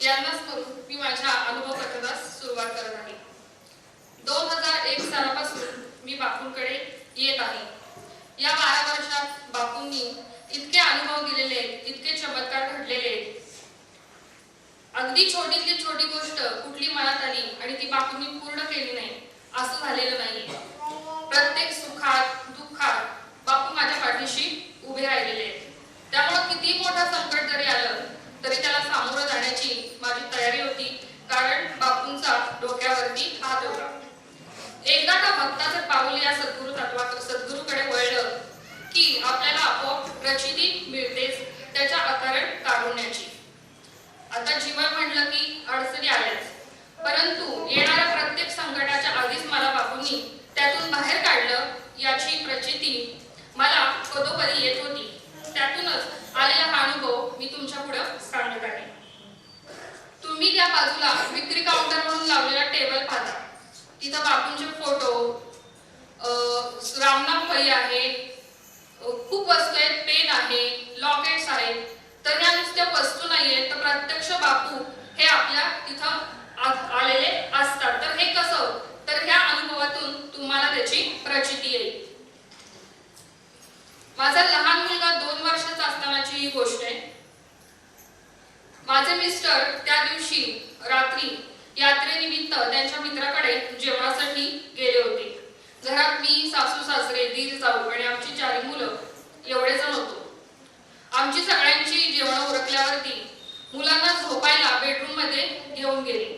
त्यांनाच करून मी माझ्या अनुभव कथनास सुरुवात करत आहे. दोन हजार एक सालापासून मी बापूंकडे येत आहे. या बारा वर्षात बापूंनी इतके अनुभव दिलेले इतके चमत्कार घडलेले. अगदी छोटीतली छोटी गोष्ट कुठली मनात आली आणि ती बापूंनी पूर्ण केली नाही असं झालेलं नाही प्रत्येक सुखात दुःखात बापू माझ्या पाठीशी उभे राहिलेले आहेत त्यामुळे किती मोठं संकट जरी आलं तरी त्याला सामोरं जाण्याची माझी तयारी होती कारण बापूंचा डोक्यावरती हात होता एकदा का भक्ताचं पाऊल या सद्गुरु तत्वात सद्गुरूकडे वळलं की आपल्याला आपोआप प्रचिती मिळतेच त्याच्या अकारण काढण्याची आता जीवन म्हटलं की अडचणी आल्याच. परंतु येणाऱ्या प्रत्येक संकटाच्या आधीच मला बापूंनी त्यातून बाहेर काढलं याची प्रचिती मला पदोपदी येत होती. त्यातूनच आलेला हा अनुभव मी तुमच्यापुढे सांगत आहे. तुम्ही त्या बाजूला विक्री काउंटर म्हणून लावलेला टेबल पाहता. तिथं बापूंचे फोटो रामनाथ रामनाम पै आहे खूप वस्तू आहेत पेन आहे लॉकेट्स आहेत. तर या नुसत्या वस्तू नाहीयेत तर प्रत्यक्ष बापू हे आपल्या तिथं आलेले असतात. तर हे कसं? तर ह्या अनुभवातून तुम्हाला त्याची प्रचिती येईल. माझा लहान मुलगा दोन वर्षाचा असतानाची ही गोष्ट आहे. माझे मिस्टर त्या दिवशी रात्री यात्रेनिमित्त त्यांच्या मित्राकडे जेवणासाठी गेले होते. घरात मी सासू सासरे दीर जाऊ आणि आमची चारी मुलं एवढे जण होतो. आमची सगळ्यांची जेवण उरकल्यावरती मुलांना झोपायला बेडरूममध्ये घेऊन गेले.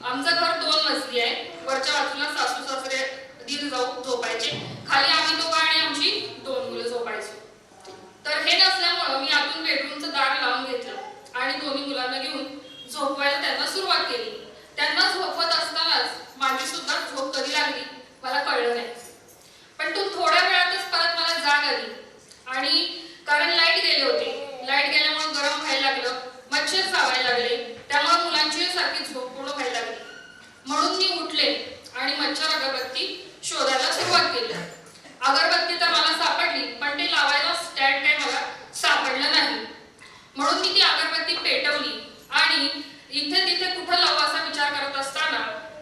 आमचं घर दोन मजली आहे. वरच्या बाजूला सासू सासरे दीर जाऊ झोपायचे खाली आम्ही दोघं आणि आमची दोन मुलं झोपायचो तर हे नसल्यामुळं मी आतून बेडरूमचं दार लावून घेतलं आणि दोन्ही मुलांना घेऊन झोपवायला त्यांना सुरुवात केली त्यांना झोपवत असतानाच माझी सुद्धा झोप कधी लागली मला कळलं नाही पण तो थोड्या वेळातच परत मला जाग आली आणि कारण लाइट गेले होते लाइट गेल्यामुळे गरम व्हायला लागलं मच्छर चावायला लागले त्यामुळे मुलांची सारखी झोप पूर्ण व्हायला लागली म्हणून मी उठले आणि मच्छर अगरबत्ती शोधायला सुरुवात केली. अगरबत्ती तर मला सापडली पण ते लावायला स्टँड काय मला सापडलं नाही. म्हणून मी ती अगरबत्ती पेटवली आणि इथे तिथे कुठं लावू असा विचार करत असताना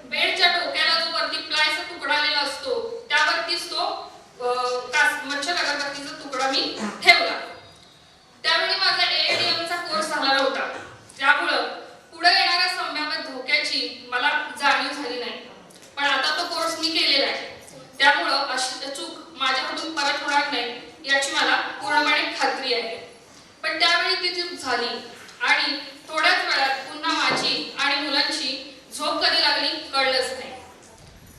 बेडच्या टोक्याला जो वरती प्लायचा तुकडा आलेला असतो त्यावरतीच तो मच्छर अगरबत्तीचा तुकडा मी ठेवला त्यावेळी माझा AADM चा कोर्स झाला नव्हता त्यामुळं पुढे येणाऱ्या संभाव्य धोक्याची मला जाणीव झाली नाही पण आता तो कोर्स मी केलेला आहे त्यामुळं अशी चूक माझ्याकडून परत होणार नाही याची मला पूर्णपणे खात्री आहे पण त्यावेळी ती चूक झाली आणि थोड्याच वेळात पुन्हा माझी आणि मुलांची झोप कधी लागली कळलंच नाही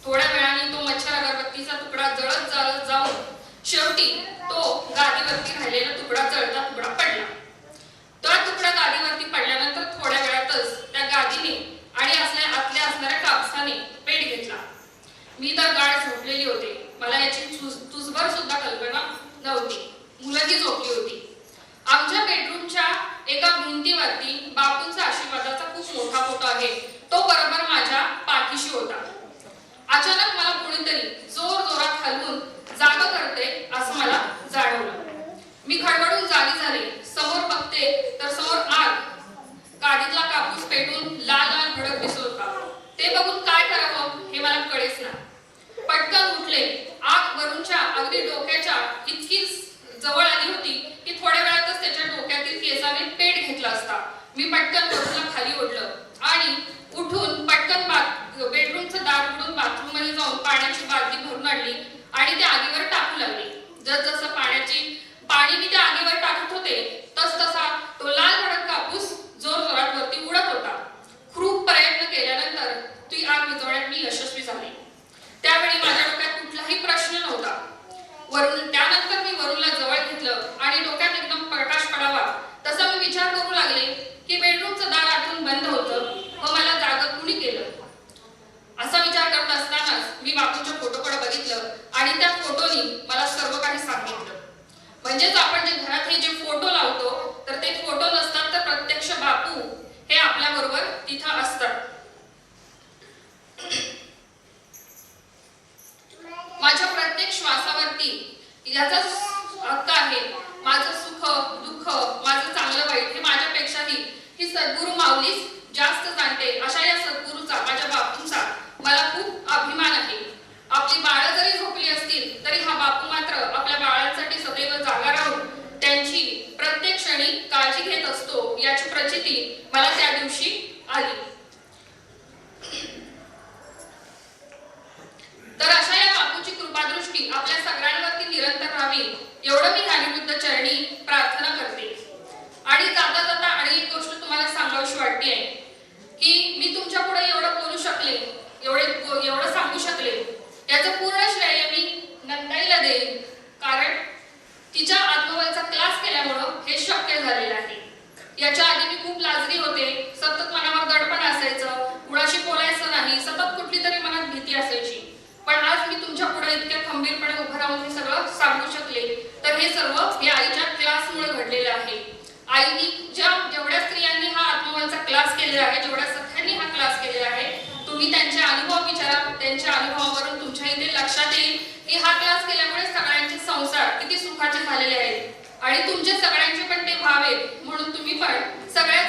थोड्या वेळाने तो मच्छर अगरबत्तीचा तुकडा जळत जळत जाऊन शेवटी तो गादीवरती राहिलेला तुकडा जळता तुकडा पडला. तो तुकडा गादीवरती पडल्यानंतर थोड्या वेळातच त्या गादीने आणि असल्या आतल्या असणाऱ्या कापसाने पेट घेतला. मी तर गाड झोपलेली होते. मला याची तुझभर सुद्धा कल्पना नव्हती. मुलगी झोपली होती. आमच्या बेडरूमच्या एका भिंतीवरती बापूंचा आशीर्वादाचा खूप मोठा फोटो आहे. तो बरोबर माझ्या पाठीशी होता. अचानक मला कोणीतरी जोर जोरात हलवून जागा करते असं मला जाणवलं. मी खडबडून जागी झाले. समोर बघते तर समोर आग. गाडीतला कापूस पेटून लाल लाल भडक दिसत होता. ते बघून काय करावं हे मला कळेच ना. पटकन उठले. आग वरूनच्या अगदी डोक्याच्या इतकी जवळ आली होती की थोड्या वेळातच त्याच्या डोक्यातील केसाने पेट घेतला असता. मी पटकन वरूनला खाली ओढलं आणि उठून पटकन बाथ बेडरूमचं दार उघडून बाथरूममध्ये जाऊन पाण्याची बादली भरून आणली. Nhân मला त्या दिवशी आली. तर अशा या बापूची कृपादृष्टी आपल्या सगळ्यांवरती निरंतर राहावी एवढं मी ह्यानिरुद्ध चरणी प्रार्थना करते. आणि जाता जाता आणि एक गोष्ट तुम्हाला सांगावीशी वाटते आहे की मी तुमच्यापुढे एवढं बोलू शकले एवढे एवढं सांगू शकले याचं पूर्ण श्रेय मी नंदाईला देईन कारण तिच्या आत्मबलचा क्लास केल्यामुळं हे शक्य झालेलं आहे याच्या आधी मी खूप लाजरी होते सतत मनावर दडपण असायचं कुणाशी बोलायचं नाही सतत कुठली तरी मनात भीती असायची पण आज मी तुमच्यापुढे इतक्या खंबीरपणे उभं राहून हे सगळं सांगू शकले तर हे सर्व हे आईच्या क्लासमुळे घडलेलं आहे आईनी ज्या जेवढ्या स्त्रियांनी हा आत्मबलचा क्लास केलेला आहे जेवढ्या सख्यांनी हा क्लास केलेला आहे तुम्ही त्यांचे अनुभव विचारा त्यांच्या तुमच्या इथे लक्षात येईल की हा क्लास केल्यामुळे सगळ्यांचे संसार किती सुखाचे झालेले आहेत. आणि तुमचे सगळ्यांचे पण ते व्हावेत म्हणून तुम्ही पण सगळ्या